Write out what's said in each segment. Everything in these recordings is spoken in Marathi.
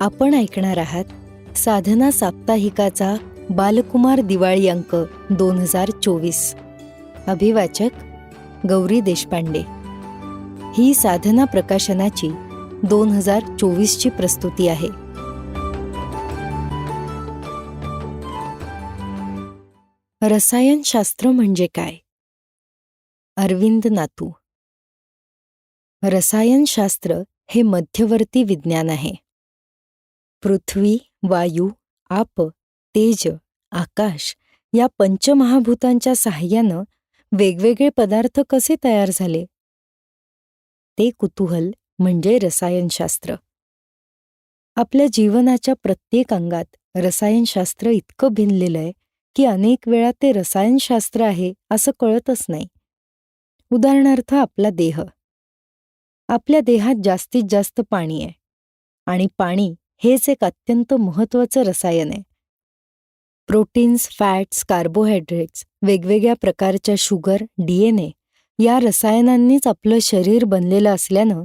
आपण ऐकणार आहात साधना साप्ताहिकाचा बालकुमार दिवाळी अंक दोन हजार चोवीस. अभिवाचक गौरी देशपांडे. ही साधना प्रकाशनाची दोन हजार चोवीसची प्रस्तुती आहे. रसायनशास्त्र म्हणजे काय? अरविंद नातू. रसायनशास्त्र हे मध्यवर्ती विज्ञान आहे. पृथ्वी वायू आप तेज आकाश या पंचमहाभूतांच्या साहाय्यानं वेगवेगळे पदार्थ कसे तयार झाले? ते कुतूहल म्हणजे रसायनशास्त्र. आपल्या जीवनाच्या प्रत्येक अंगात रसायनशास्त्र इतकं भिनलेलं आहे की अनेक वेळा ते रसायनशास्त्र आहे असं कळतच नाही. उदाहरणार्थ आपला देह. आपल्या देहात जास्तीत जास्त पाणी आहे आणि पाणी हेच एक अत्यंत महत्त्वाचं रसायन आहे. प्रोटीन्स फॅट्स कार्बोहायड्रेट्स वेगवेगळ्या प्रकारच्या शुगर डीएनए या रसायनांनीच आपलं शरीर बनलेलं असल्यानं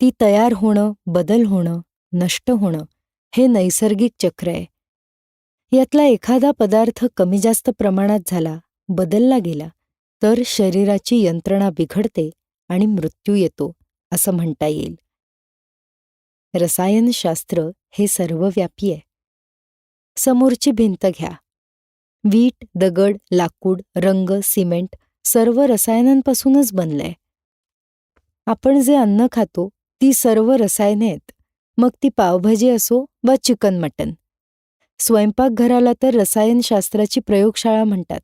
ती तयार होणं बदल होणं नष्ट होणं हे नैसर्गिक चक्र आहे. यातला एखादा पदार्थ कमी जास्त प्रमाणात झाला बदलला गेला तर शरीराची यंत्रणा बिघडते आणि मृत्यू येतो असं म्हणता येईल. रसायनशास्त्र हे सर्वव्यापी आहे. समोरची भिंत घ्या. वीट दगड लाकूड रंग सिमेंट सर्व रसायनांपासूनच बनलंय. आपण जे अन्न खातो ती सर्व रसायने आहेत. मग ती पावभाजी असो वा चिकन मटन. स्वयंपाकघराला तर रसायनशास्त्राची प्रयोगशाळा म्हणतात.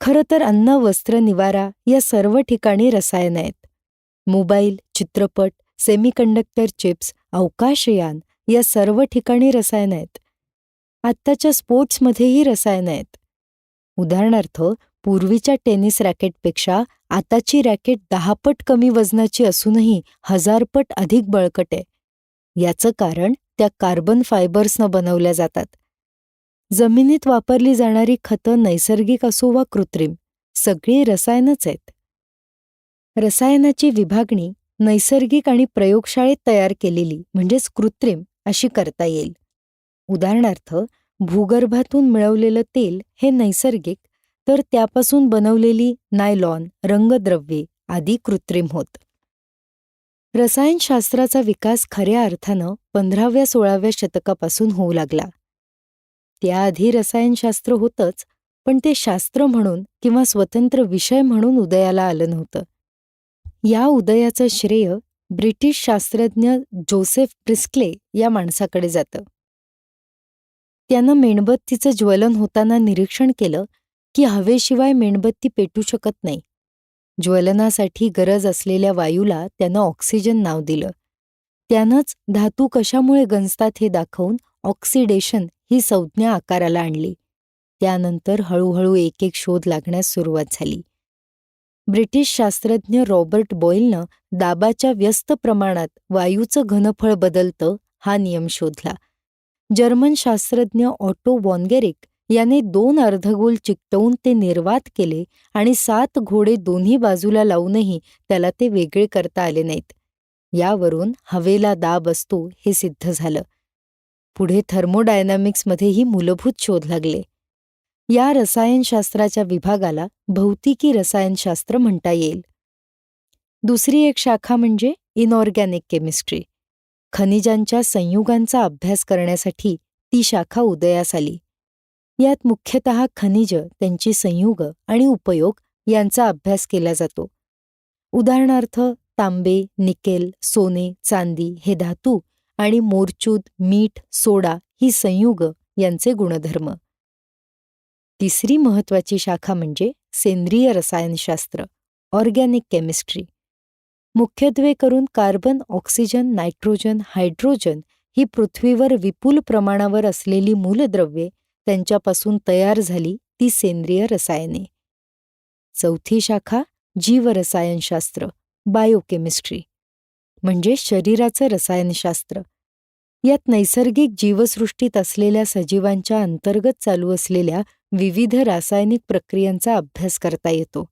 खरं तर अन्न वस्त्र निवारा या सर्व ठिकाणी रसायन आहेत. मोबाईल चित्रपट सेमीकंडक्टर चिप्स अवकाशयान या सर्व ठिकाणी रसायनं आहेत. आत्ताच्या स्पोर्ट्समध्येही रसायनं आहेत. उदाहरणार्थ पूर्वीच्या टेनिस रॅकेटपेक्षा आताची रॅकेट दहापट कमी वजनाची असूनही हजारपट अधिक बळकट आहे. याचं कारण त्या कार्बन फायबर्सनं बनवल्या जातात. जमिनीत वापरली जाणारी खतं नैसर्गिक असो वा कृत्रिम सगळी रसायनच आहेत. रसायनाची विभागणी नैसर्गिक आणि प्रयोगशाळेत तयार केलेली म्हणजेच कृत्रिम अशी करता येईल. उदाहरणार्थ भूगर्भातून मिळवलेलं तेल हे नैसर्गिक तर त्यापासून बनवलेली नायलॉन रंगद्रव्ये आदी कृत्रिम होत. रसायनशास्त्राचा विकास खऱ्या अर्थानं पंधराव्या सोळाव्या शतकापासून होऊ लागला. त्याआधी रसायनशास्त्र होतंच पण ते शास्त्र म्हणून किंवा स्वतंत्र विषय म्हणून उदयाला आलं नव्हतं. या उदयाचं श्रेय ब्रिटिश शास्त्रज्ञ जोसेफ प्रिस्क्ले या माणसाकडे जातं. त्यानं मेणबत्तीचं ज्वलन होताना निरीक्षण केलं की हवेशिवाय मेणबत्ती पेटू शकत नाही. ज्वलनासाठी गरज असलेल्या वायूला त्यानं ऑक्सिजन नाव दिलं. त्यानंच धातू कशामुळे गंजतात हे दाखवून ऑक्सिडेशन ही संज्ञा आकाराला आणली. त्यानंतर हळूहळू एक एक शोध लागण्यास सुरुवात झाली. ब्रिटिश शास्त्रज्ञ रॉबर्ट बॉईलनं दाबाच्या व्यस्त प्रमाणात वायूचं घनफळ बदलतं हा नियम शोधला. जर्मन शास्त्रज्ञ ऑटो वॉनगेरिक याने दोन अर्धगोल चिकटवून ते निर्वात केले आणि सात घोडे दोन्ही बाजूला लावूनही त्याला ते वेगळे करता आले नाहीत. यावरून हवेला दाब असतो हे सिद्ध झालं. पुढे थर्मोडायनामिक्समध्येही मूलभूत शोध लागले. या रसायनशास्त्राच्या विभागाला भौतिकी रसायनशास्त्र म्हणता येईल. दुसरी एक शाखा म्हणजे इनऑर्गॅनिक केमिस्ट्री खनिजांच्या संयुगांचा अभ्यास करण्यासाठी ती शाखा उदयास आली. यात मुख्यतः खनिज त्यांची संयुग आणि उपयोग यांचा अभ्यास केला जातो. उदाहरणार्थ तांबे निकेल सोने चांदी हे धातू आणि मोरचूद मीठ सोडा ही संयुग यांचे गुणधर्म. तिसरी महत्त्वाची शाखा म्हणजे सेंद्रिय रसायनशास्त्र ऑर्गॅनिक केमिस्ट्री. मुख्यत्वे करून कार्बन ऑक्सिजन नायट्रोजन हायड्रोजन ही पृथ्वीवर विपुल प्रमाणावर असलेली मूलद्रव्ये त्यांच्यापासून तयार झाली ती सेंद्रिय रसायने. चौथी शाखा जीवरसायनशास्त्र बायोकेमिस्ट्री म्हणजे शरीराचं रसायनशास्त्र. यात नैसर्गिक जीवसृष्टीत असलेल्या सजीवांच्या अंतर्गत चालू असलेल्या विविध रासायनिक प्रक्रियांचा अभ्यास करता येतो.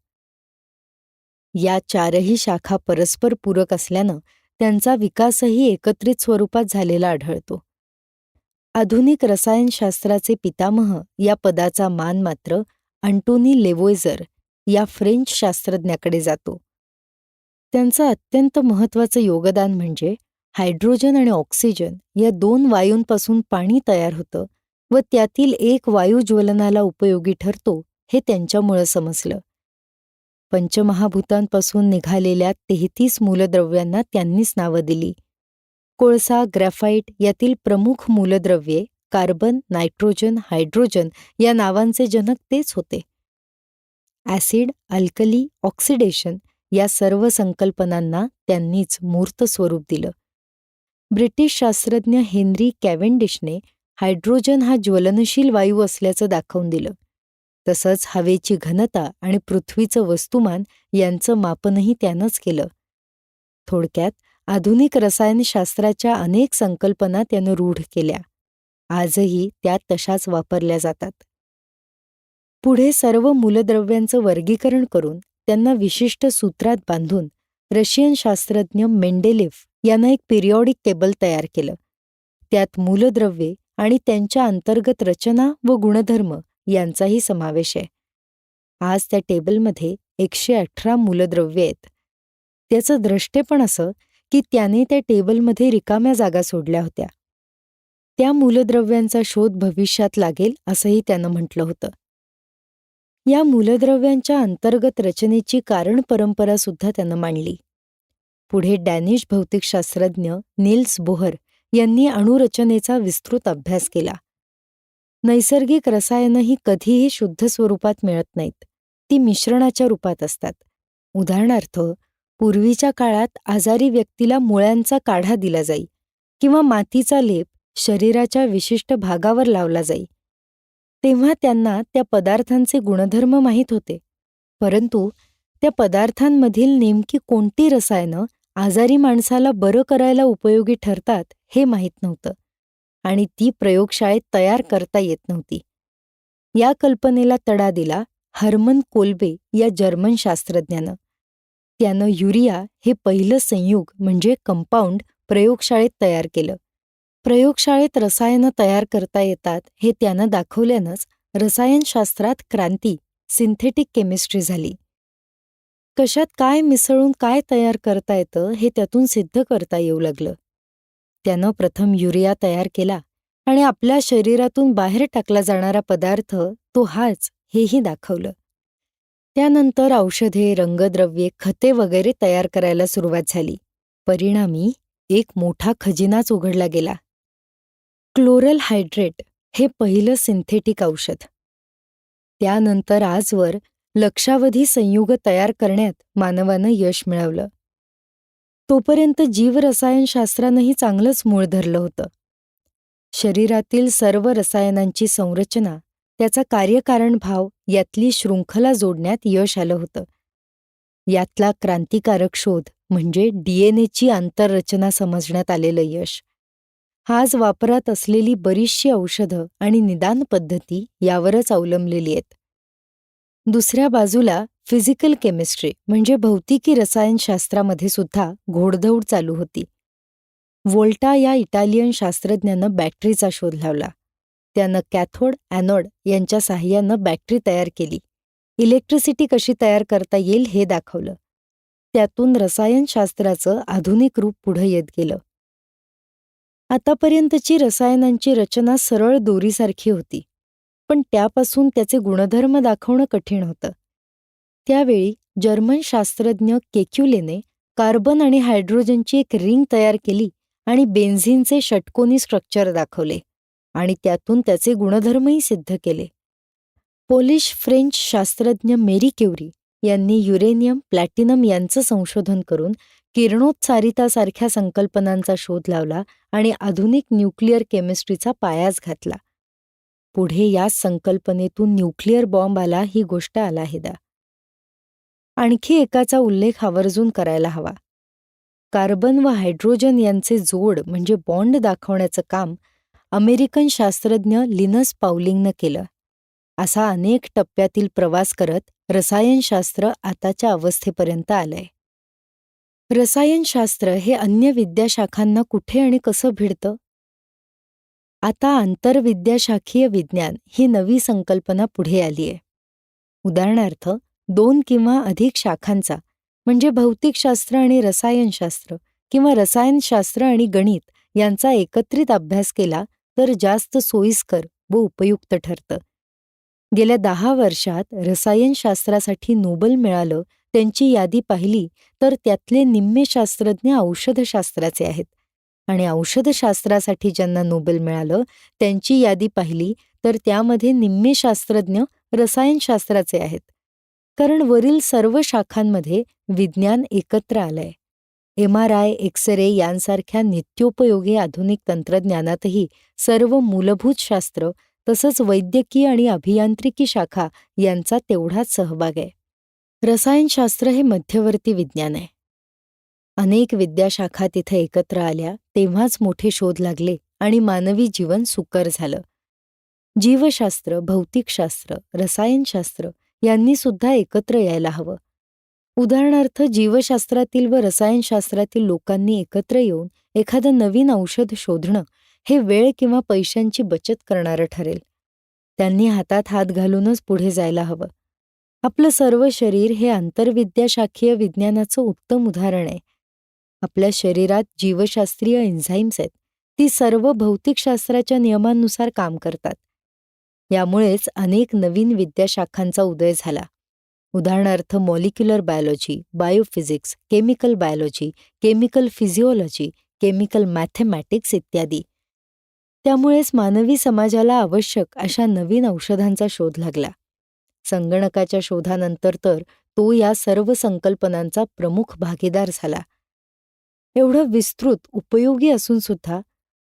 या चारही शाखा परस्पर पूरक असल्यानं त्यांचा विकासही एकत्रित स्वरूपात झालेला आढळतो. आधुनिक रसायनशास्त्राचे पितामह या पदाचा मान मात्र अंटोनी लेवोयझर या फ्रेंच शास्त्रज्ञाकडे जातो. त्यांचं अत्यंत महत्त्वाचं योगदान म्हणजे हायड्रोजन आणि ऑक्सिजन या दोन वायूंपासून पाणी तयार होतं व त्यातील एक वायू ज्वलनाला उपयोगी ठरतो हे त्यांच्यामुळं समजलं. पंचमहाभूतांपासून निघालेल्या तेहतीस मूलद्रव्यांना त्यांनीच नावं दिली. कोळसा ग्रॅफाईट यातील प्रमुख मूलद्रव्ये कार्बन नायट्रोजन हायड्रोजन या नावांचे जनक तेच होते. ॲसिड अल्कली ऑक्सिडेशन या सर्व संकल्पनांना त्यांनीच मूर्त स्वरूप दिलं. ब्रिटिश शास्त्रज्ञ हेनरी कॅव्हेंडिशने हायड्रोजन हा ज्वलनशील वायू असल्याचं दाखवून दिलं. तसंच हवेची घनता आणि पृथ्वीचं वस्तुमान यांचं मापनही त्यानंच केलं. थोडक्यात आधुनिक रसायनशास्त्राच्या अनेक संकल्पना त्यानं रूढ केल्या. आजही त्या तशाच वापरल्या जातात. पुढे सर्व मूलद्रव्यांचं वर्गीकरण करून त्यांना विशिष्ट सूत्रात बांधून रशियन शास्त्रज्ञ मेंडेलिफ यांना एक पिरियॉडिक टेबल तयार केलं. त्यात मूलद्रव्ये आणि त्यांच्या अंतर्गत रचना व गुणधर्म यांचाही समावेश आहे. आज त्या टेबलमध्ये एकशे अठरा मूलद्रव्य आहेत. त्याचं द्रष्टेपण असं की त्याने त्या टेबलमध्ये रिकाम्या जागा सोडल्या होत्या. त्या मूलद्रव्यांचा शोध भविष्यात लागेल असंही त्यानं म्हटलं होतं. या मूलद्रव्यांच्या अंतर्गत रचनेची कारण परंपरा सुद्धा त्यानं मांडली. पुढे डॅनिश भौतिकशास्त्रज्ञ नील्स बोहर यांनी अणुरचनेचा विस्तृत अभ्यास केला. नैसर्गिक रसायनंही कधीही शुद्ध स्वरूपात मिळत नाहीत. ती मिश्रणाच्या रूपात असतात. उदाहरणार्थ पूर्वीच्या काळात आजारी व्यक्तीला मुळ्यांचा काढा दिला जाई किंवा मातीचा लेप शरीराच्या विशिष्ट भागावर लावला जाई. तेव्हा त्यांना त्या पदार्थांचे गुणधर्म माहीत होते. परंतु त्या पदार्थांमधील नेमकी कोणती रसायनं आजारी माणसाला बरं करायला उपयोगी ठरतात हे माहीत नव्हतं. आणि ती प्रयोगशाळेत तयार करता येत नव्हती. या कल्पनेला तडा दिला हर्मन कोल्बे या जर्मन शास्त्रज्ञानं. त्यानं युरिया हे पहिलं संयुग म्हणजे कंपाऊंड प्रयोगशाळेत तयार केलं. प्रयोगशाळेत रसायनं तयार करता येतात हे त्यानं दाखवल्यानंच रसायनशास्त्रात क्रांती सिंथेटिक केमिस्ट्री झाली. कशात काय मिसळून काय तयार करता येतं हे त्यातून सिद्ध करता येऊ लागलं. त्यानं प्रथम युरिया तयार केला आणि आपल्या शरीरातून बाहेर टाकला जाणारा पदार्थ तो हाच हेही दाखवलं. त्यानंतर औषधे रंगद्रव्ये खते वगैरे तयार करायला सुरुवात झाली. परिणामी एक मोठा खजिनाच उघडला गेला. क्लोरल हायड्रेट हे पहिलं सिंथेटिक औषध. त्यानंतर आजवर लक्षावधी संयुग तयार करण्यात मानवानं यश मिळवलं. तोपर्यंत जीवरसायनशास्त्रानंही चांगलंच मूळ धरलं होतं. शरीरातील सर्व रसायनांची संरचना त्याचा कार्यकारण भाव यातली शृंखला जोडण्यात यश आलं होतं. यातला क्रांतिकारक शोध म्हणजे डीएनएची आंतररचना समजण्यात आलेलं यश. आज वापरात असलेली बरीचशी औषधं आणि निदान पद्धती यावरच अवलंबलेली आहेत. दुसऱ्या बाजूला फिजिकल केमिस्ट्री म्हणजे भौतिकी रसायनशास्त्रामध्ये सुद्धा घोडदौड चालू होती. वोल्टा या इटालियन शास्त्रज्ञानं बॅटरीचा शोध लावला. त्यानं कॅथोड ॲनोड यांच्या साह्यानं बॅटरी तयार केली. इलेक्ट्रिसिटी कशी तयार करता येईल हे दाखवलं. त्यातून रसायनशास्त्राचं आधुनिक रूप पुढं येत गेलं. आतापर्यंतची रसायनांची रचना सरळ दोरीसारखी होती. पण त्यापासून त्याचे गुणधर्म दाखवणं कठीण होतं. त्यावेळी जर्मन शास्त्रज्ञ केक्युलेने कार्बन आणि हायड्रोजनची एक रिंग तयार केली आणि बेन्झिनचे षटकोनी स्ट्रक्चर दाखवले आणि त्यातून त्याचे गुणधर्मही सिद्ध केले. पोलिश फ्रेंच शास्त्रज्ञ मेरी क्युरी यांनी युरेनियम प्लॅटिनम यांचं संशोधन करून किरणोत्सारितासारख्या संकल्पनांचा शोध लावला आणि आधुनिक न्यूक्लिअर केमिस्ट्रीचा पायाच घातला. पुढे या संकल्पनेतून न्यूक्लिअर बॉम्ब आला ही गोष्ट आलाहिदा आणखी एकाचा उल्लेख आवर्जून करायला हवा. कार्बन व हायड्रोजन यांचे जोड म्हणजे बॉन्ड दाखवण्याचं काम अमेरिकन शास्त्रज्ञ लिनस पावलिंगनं केलं. असा अनेक टप्प्यातील प्रवास करत रसायनशास्त्र आताच्या अवस्थेपर्यंत आलंय. रसायनशास्त्र हे अन्य विद्याशाखांना कुठे आणि कसं भिडतं? आता आंतरविद्याशाखीय विज्ञान ही नवी संकल्पना पुढे आलीय उदाहरणार्थ दोन किंवा अधिक शाखांचा म्हणजे भौतिकशास्त्र आणि रसायनशास्त्र किंवा रसायनशास्त्र आणि गणित यांचा एकत्रित अभ्यास केला तर जास्त सोयीस्कर व उपयुक्त ठरतं. गेल्या दहा वर्षात रसायनशास्त्रासाठी नोबल मिळालं त्यांची यादी पाहिली तर त्यातले निम्मे शास्त्रज्ञ औषधशास्त्राचे आहेत. आणि औषधशास्त्रासाठी ज्यांना नोबेल मिळालं त्यांची यादी पाहिली तर त्यामध्ये निम्मे शास्त्रज्ञ रसायनशास्त्राचे आहेत. कारण वरील सर्व शाखांमध्ये विज्ञान एकत्र आलंय. M R I X ray यांसारख्या नित्योपयोगी आधुनिक तंत्रज्ञानातही सर्व मूलभूत शास्त्र तसंच वैद्यकीय आणि अभियांत्रिकी शाखा यांचा तेवढाच सहभाग आहे. रसायनशास्त्र हे मध्यवर्ती विज्ञान आहे. अनेक विद्याशाखा तिथे एकत्र आल्या तेव्हाच मोठे शोध लागले आणि मानवी जीवन सुकर झालं. जीवशास्त्र भौतिकशास्त्र रसायनशास्त्र यांनी सुद्धा एकत्र यायला हवं. उदाहरणार्थ जीवशास्त्रातील व रसायनशास्त्रातील लोकांनी एकत्र येऊन एखादं नवीन औषध शोधणं हे वेळ किंवा पैशांची बचत करणारं ठरेल. त्यांनी हातात हात घालूनच पुढे जायला हवं. आपलं सर्व शरीर हे आंतरविद्याशाखीय विज्ञानाचं उत्तम उदाहरण आहे. आपल्या शरीरात जीवशास्त्रीय एन्झाईम्स आहेत. ती सर्व भौतिकशास्त्राच्या नियमांनुसार काम करतात. यामुळेच अनेक नवीन विद्याशाखांचा उदय झाला. उदाहरणार्थ molecular biology biophysics chemical biology chemical physiology chemical mathematics इत्यादी. त्यामुळेच मानवी समाजाला आवश्यक अशा नवीन औषधांचा शोध लागला. संगणकाच्या शोधानंतर तर तो या सर्व संकल्पनांचा प्रमुख भागीदार झाला. एवढं विस्तृत उपयोगी असून सुद्धा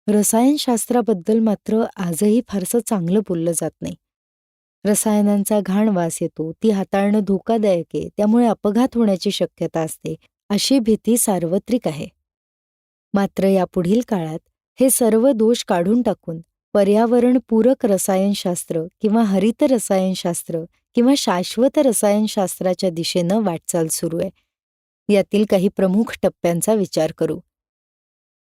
रसायनशास्त्राबद्दल मात्र आजही फारसं चांगलं बोललं जात नाही. रसायनांचा घाण वास येतो ती हाताळणं धोकादायक आहे त्यामुळे अपघात होण्याची शक्यता असते अशी भीती सार्वत्रिक आहे. मात्र यापुढील काळात हे सर्व दोष काढून टाकून पर्यावरणपूरक रसायनशास्त्र किंवा हरित रसायनशास्त्र किंवा शाश्वत रसायनशास्त्राच्या दिशेनं वाटचाल सुरू आहे. यातील काही प्रमुख टप्प्यांचा विचार करू.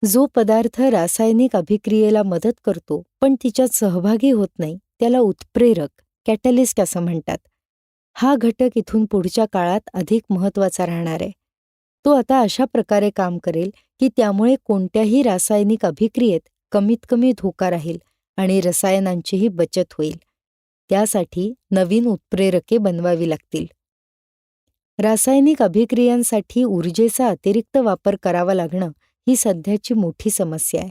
जो पदार्थ रासायनिक अभिक्रियेला मदत करतो पण तिच्यात सहभागी होत नाही त्याला उत्प्रेरक कॅटलिस्ट असं म्हणतात. हा घटक इथून पुढच्या काळात अधिक महत्त्वाचा राहणार आहे. तो आता अशा प्रकारे काम करेल की त्यामुळे कोणत्याही रासायनिक अभिक्रियेत कमीत कमी धोका राहील आणि रसायनांचीही बचत होईल. त्यासाठी नवीन उत्प्रेरके बनवावी लागतील. रासायनिक अभिक्रियांसाठी ऊर्जेचा अतिरिक्त वापर करावा लागणं ही सध्याची मोठी समस्या आहे.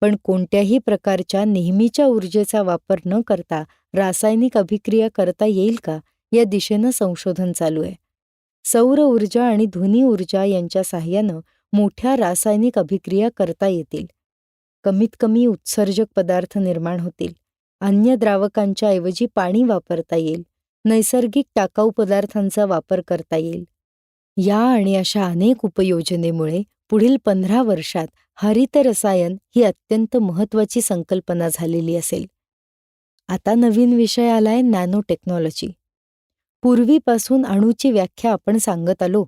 पण कोणत्याही प्रकारच्या नेहमीच्या ऊर्जेचा वापर न करता रासायनिक अभिक्रिया करता येईल का या दिशेनं संशोधन चालू आहे. सौर ऊर्जा आणि ध्वनी ऊर्जा यांच्या साह्यानं मोठ्या रासायनिक अभिक्रिया करता येतील. कमीत कमी उत्सर्जक पदार्थ निर्माण होतील. अन्य द्रावकांच्या ऐवजी पाणी वापरता येईल. नैसर्गिक टाकाऊ पदार्थांचा वापर करता येईल. या आणि अशा अनेक उपयोजनेमुळे पुढील पंधरा वर्षात हरित रसायन ही अत्यंत महत्वाची संकल्पना झालेली असेल. आता नवीन विषय आलाय नॅनो टेक्नॉलॉजी पूर्वीपासून अणूची व्याख्या आपण सांगत आलो.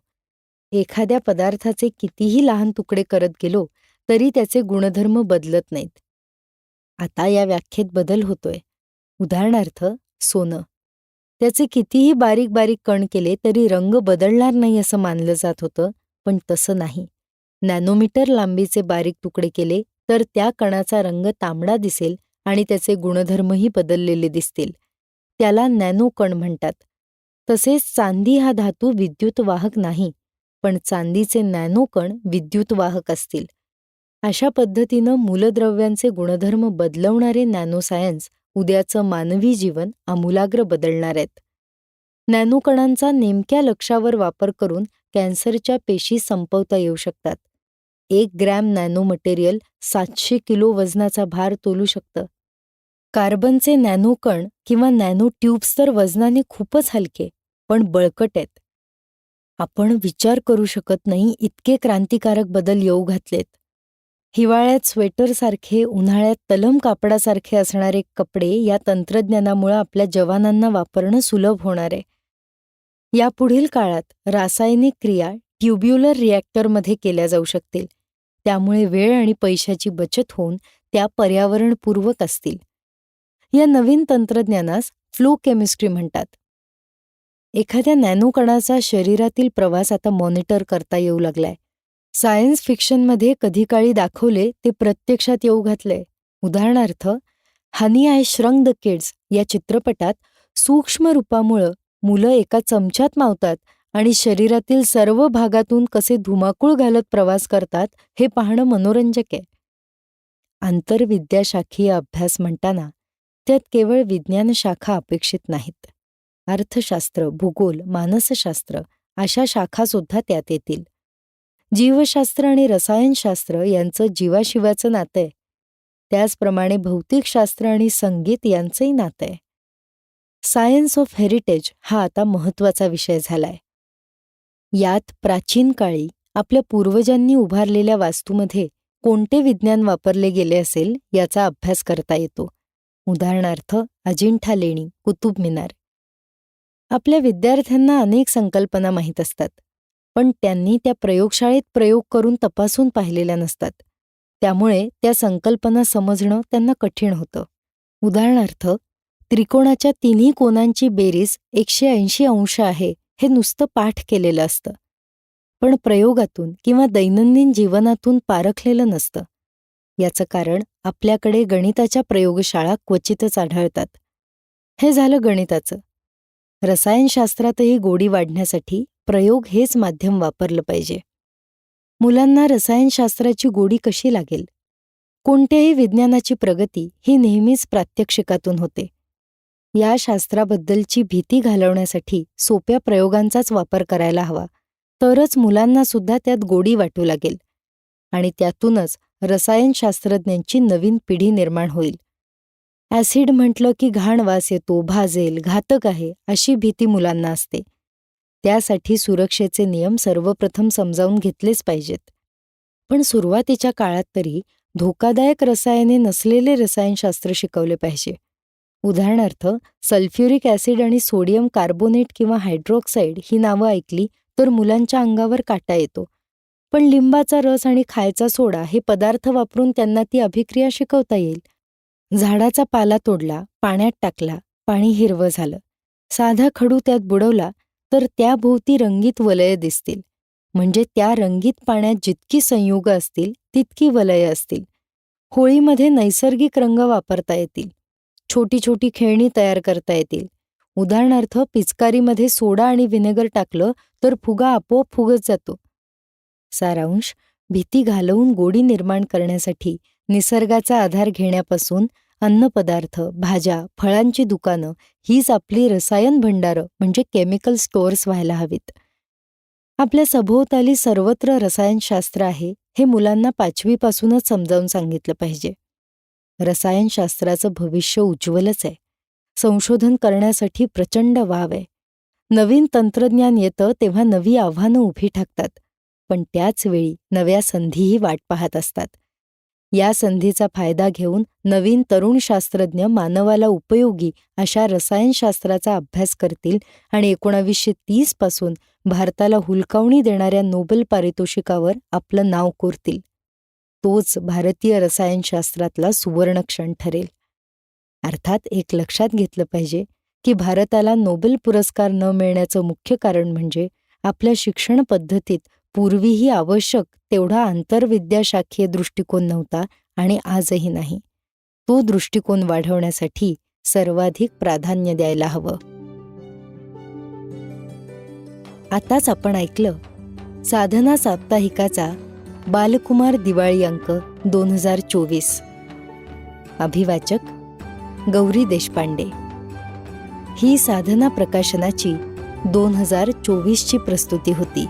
एखाद्या पदार्थाचे कितीही लहान तुकडे करत गेलो तरी त्याचे गुणधर्म बदलत नाहीत. आता या व्याख्येत बदल होतोय. उदाहरणार्थ सोनं. त्याचे कितीही बारीक बारीक कण केले तरी रंग बदलणार नाही असं मानलं जात होतं पण तसं नाही. नॅनोमीटर लांबीचे बारीक तुकडे केले तर त्या कणाचा रंग तांबडा दिसेल आणि त्याचे गुणधर्मही बदललेले दिसतील. त्याला नॅनो कण म्हणतात. तसेच चांदी हा धातू विद्युतवाहक नाही पण चांदीचे नॅनो कण विद्युतवाहक असतील. अशा पद्धतीनं मूलद्रव्यांचे गुणधर्म बदलवणारे नॅनो सायन्स उद्याचं मानवी जीवन आमूलाग्र बदलणार आहेत. नॅनोकणांचा नेमक्या लक्षावर वापर करून कॅन्सरच्या पेशी संपवता येऊ शकतात. एक ग्रॅम नॅनो मटेरियल सातशे किलो वजनाचा भार तोलू शकतं. कार्बनचे नॅनो कण किंवा नॅनो ट्यूब्स तर वजनाने खूपच हलके पण बळकट आहेत. आपण विचार करू शकत नाही इतके क्रांतिकारक बदल येऊ घातलेत. हिवाळ्यात स्वेटरसारखे उन्हाळ्यात तलम कापडासारखे असणारे कपडे या तंत्रज्ञानामुळे आपल्या जवानांना वापरणं सुलभ होणार आहे. यापुढील काळात रासायनिक क्रिया ट्युब्युलर रिॲक्टरमध्ये केल्या जाऊ शकतील. त्यामुळे वेळ आणि पैशाची बचत होऊन त्या पर्यावरणपूर्वक असतील. या नवीन तंत्रज्ञानास फ्लो केमिस्ट्री म्हणतात. एखाद्या नॅनोकणाचा शरीरातील प्रवास आता मॉनिटर करता येऊ लागलाय. सायन्स फिक्शनमध्ये कधी काळी दाखवले ते प्रत्यक्षात येऊ घातलंय उदाहरणार्थ honey I shrunk the kids या चित्रपटात सूक्ष्म रूपामुळं मुलं एका चमच्यात मावतात आणि शरीरातील सर्व भागातून कसे धुमाकूळ घालत प्रवास करतात हे पाहणं मनोरंजक आहे. आंतरविद्याशाखीय अभ्यास म्हणताना त्यात केवळ विज्ञान शाखा अपेक्षित नाहीत. अर्थशास्त्र भूगोल मानसशास्त्र अशा शाखा सुद्धा त्यात येतील. जीवशास्त्र आणि रसायनशास्त्र यांचं जीवाशिवाचं नातं आहे. त्याचप्रमाणे भौतिकशास्त्र आणि संगीत यांचंही नातं आहे. सायन्स ऑफ हेरिटेज हा आता महत्त्वाचा विषय झालाय. यात प्राचीन काळी आपल्या पूर्वजांनी उभारलेल्या वास्तूमध्ये कोणते विज्ञान वापरले गेले असेल याचा अभ्यास करता येतो. उदाहरणार्थ अजिंठा लेणी कुतुब मिनार. आपल्या विद्यार्थ्यांना अनेक संकल्पना माहीत असतात. पण त्यांनी त्या प्रयोगशाळेत प्रयोग करून तपासून पाहिलेल्या नसतात. त्यामुळे त्या संकल्पना समजणं त्यांना कठीण होतं. उदाहरणार्थ त्रिकोणाच्या तिन्ही कोनांची बेरीज एकशे ऐंशी अंश आहे हे नुसतं पाठ केलेलं असतं. पण प्रयोगातून किंवा दैनंदिन जीवनातून पारखलेलं नसतं. याचं कारण आपल्याकडे गणिताच्या प्रयोगशाळा क्वचितच आढळतात. हे झालं गणिताचं. रसायनशास्त्रातही गोडी वाढण्यासाठी प्रयोग हेच माध्यम वापरलं पाहिजे. मुलांना रसायनशास्त्राची गोडी कशी लागेल? कोणत्याही विज्ञानाची प्रगती ही नेहमीच प्रात्यक्षिकातून होते. या शास्त्राबद्दलची भीती घालवण्यासाठी सोप्या प्रयोगांचाच वापर करायला हवा तरच मुलांना सुद्धा त्यात गोडी वाटू लागेल आणि त्यातूनच रसायनशास्त्रज्ञांची नवीन पिढी निर्माण होईल. ॲसिड म्हटलं की घाण वास येतो भाजेल घातक आहे अशी भीती मुलांना असते. त्यासाठी सुरक्षेचे नियम सर्वप्रथम समजावून घेतलेच पाहिजेत. पण सुरुवातीच्या काळात तरी धोकादायक रसायने नसलेले रसायनशास्त्र शिकवले पाहिजे. उदाहरणार्थ सल्फ्युरिक ॲसिड आणि सोडियम कार्बोनेट किंवा हायड्रोक्साईड ही नावं ऐकली तर मुलांच्या अंगावर काटा येतो. पण लिंबाचा रस आणि खायचा सोडा हे पदार्थ वापरून त्यांना ती अभिक्रिया शिकवता येईल. झाडाचा पाला तोडला पाण्यात टाकला पाणी हिरवं झालं. साधा खडू त्यात बुडवला तर त्याभोवती रंगीत वलय दिसतील. म्हणजे त्या रंगीत पाण्यात जितकी संयुग असतील तितकी वलय असतील. होळीमध्ये नैसर्गिक रंग वापरता येतील. छोटी छोटी खेळणी तयार करता येतील. उदाहरणार्थ पिचकारीमध्ये सोडा आणि व्हिनेगर टाकलं तर फुगा आपोआप फुगत जातो. सारांश भीती घालवून गोडी निर्माण करण्यासाठी निसर्गाचा आधार घेण्यापासून अन्नपदार्थ भाज्या फळांची दुकानं हीच आपली रसायन भंडारं म्हणजे केमिकल स्टोअर्स व्हायला हवीत. आपल्या सभोवताली सर्वत्र रसायनशास्त्र आहे हे मुलांना पाचवीपासूनच समजावून सांगितलं पाहिजे. रसायनशास्त्राचं भविष्य उज्ज्वलच आहे. संशोधन करण्यासाठी प्रचंड वाव आहे. नवीन तंत्रज्ञान येतं तेव्हा नवी आव्हानं उभी ठाकतात. पण त्याच वेळी नव्या संधीही वाट पाहत असतात. या संधीचा फायदा घेऊन नवीन तरुण शास्त्रज्ञ मानवाला उपयोगी अशा रसायनशास्त्राचा अभ्यास करतील आणि एकोणावीसशे तीसपासून भारताला हुलकावणी देणाऱ्या नोबेल पारितोषिकावर आपलं नाव कोरतील. तोच भारतीय रसायनशास्त्रातला सुवर्ण क्षण ठरेल. अर्थात एक लक्षात घेतलं पाहिजे की भारताला नोबेल पुरस्कार न मिळण्याचं मुख्य कारण म्हणजे आपल्या शिक्षण पद्धतीत पूर्वीही आवश्यक तेवढा आंतरविद्याशाखीय दृष्टिकोन नव्हता आणि आजही नाही. तो दृष्टिकोन वाढवण्यासाठी सर्वाधिक प्राधान्य द्यायला हवं. आताच आपण ऐकलं साधना साप्ताहिकाचा बालकुमार दिवाळी अंक दोन हजार चोवीस. अभिवाचक गौरी देशपांडे. ही साधना प्रकाशनाची दोन हजार चोवीसची प्रस्तुती होती.